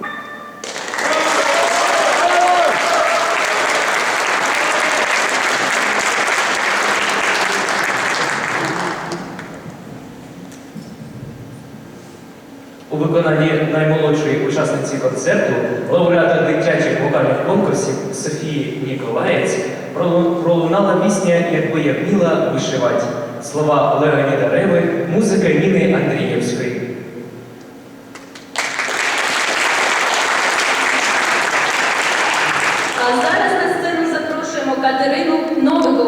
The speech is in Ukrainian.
У виконанні наймолодшої учасниці концерту, лауреата дитячих вокальних конкурсів Софії Ніколаєць пролунала пісня Якби я вміла вишивати слова Леоніда Реви, музика Ніни Андрієвської. Катерину Новикову.